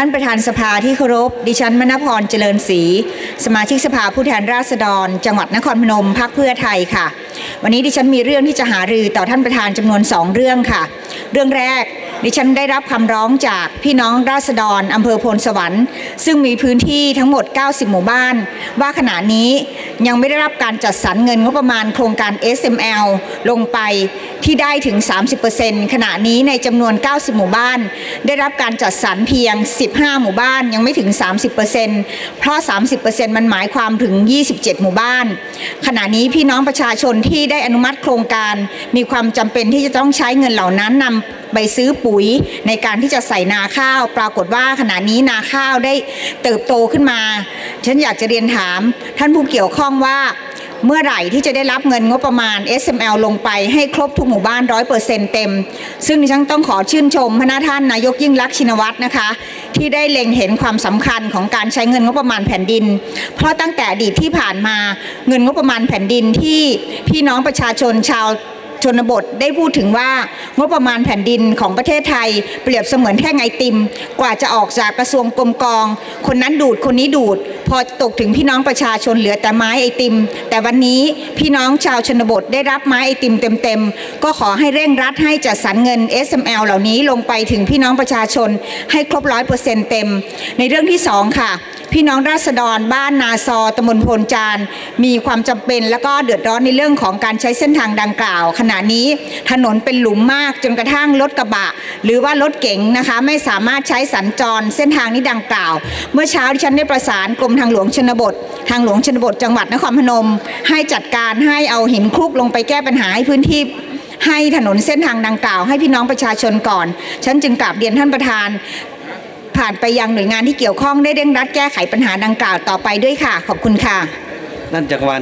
ท่านประธานสภาที่เคารพ ดิฉันมณพรเจริญศรี สมาชิกสภาผู้แทนราษฎร จังหวัดนครพนมพักเพื่อไทยค่ะ วันนี้ดิฉันมีเรื่องที่จะหารือต่อท่านประธานจำนวนสองเรื่องค่ะ เรื่องแรกดิฉันได้รับคำร้องจากพี่น้องราษฎรอำเภอโพนสวรรค์ ซึ่งมีพื้นที่ทั้งหมด 90 หมู่บ้าน ว่าขณะนี้ ยังไม่ได้รับการจัดสรรเงินงบประมาณโครงการ SML ลงไปที่ได้ถึง 30%ขณะนี้ในจำนวน 90 หมู่บ้าน ได้รับการจัดสรรเพียง 15 หมู่บ้านยังไม่ถึง 30%เพราะ 30%มันหมายความถึง 27 หมู่บ้าน ขณะนี้พี่น้องประชาชนที่ได้อนุมัติโครงการมีความจำเป็นที่จะต้องใช้เงินเหล่านั้นนำไปซื้อปุ๋ยในการที่จะใส่นาข้าว ปรากฏว่าขณะนี้นาข้าวได้เติบโตขึ้นมา ฉันอยากจะเรียนถามท่านผู้เกี่ยวข้องว่า เมื่อไหร่ที่จะได้รับเงินงบประมาณ SML ลงไปให้ครบทุกหมู่บ้าน 100%เต็ม ซึ่งดิฉันต้องขอชื่นชมพระนาท่านนายกยิ่งลักษ์ชินวัตรนะคะ ที่ได้เล็งเห็นความสำคัญของการใช้เงินงบประมาณแผ่นดิน เพราะตั้งแต่อดีตที่ผ่านมาเงินงบประมาณแผ่นดินที่พี่น้องประชาชนชาวชนบทได้พูดถึงว่างบประมาณแผ่นดินของประเทศไทย เปรียบเสมือนแท่งไอติม กว่าจะออกจากกระทรวงกรมกอง คนนั้นดูดคนนี้ดูด พอตกถึงพี่น้องประชาชนเหลือแต่ไม้ไอติม แต่วันนี้พี่น้องชาวชนบทได้รับไม้ไอติมเต็มๆ ก็ขอให้เร่งรัดให้จัดสรรเงิน SML เหล่านี้ลงไปถึงพี่น้องประชาชนให้ครบร้อยเปอร์เซ็นต์เต็ม ในเรื่องที่สองค่ะ พี่น้องราษฎรบ้านนาซอตำบลโพนจานมีความจำเป็นแล้วก็เดือดร้อนในเรื่องของการใช้เส้นทางดังกล่าว ขณะนี้ถนนเป็นหลุมมากจนกระทั่งรถกระบะ หรือว่ารถเก๋งนะคะ ไม่สามารถใช้สัญจรเส้นทางนี้ดังกล่าว เมื่อเช้าที่ฉันได้ประสานกรมทางหลวงชนบท ทางหลวงชนบทจังหวัดนครพนม ให้จัดการให้เอาหินคลุกลงไปแก้ปัญหาให้พื้นที่ให้ถนนเส้นทางดังกล่าว ให้พี่น้องประชาชนก่อน ฉันจึงกราบเรียนท่านประธาน ผ่านไปยังหน่วยงานที่เกี่ยวข้องได้เร่งรัดแก้ไขปัญหาดังกล่าวต่อไปด้วยค่ะ ขอบคุณค่ะ นั่นจักรวาล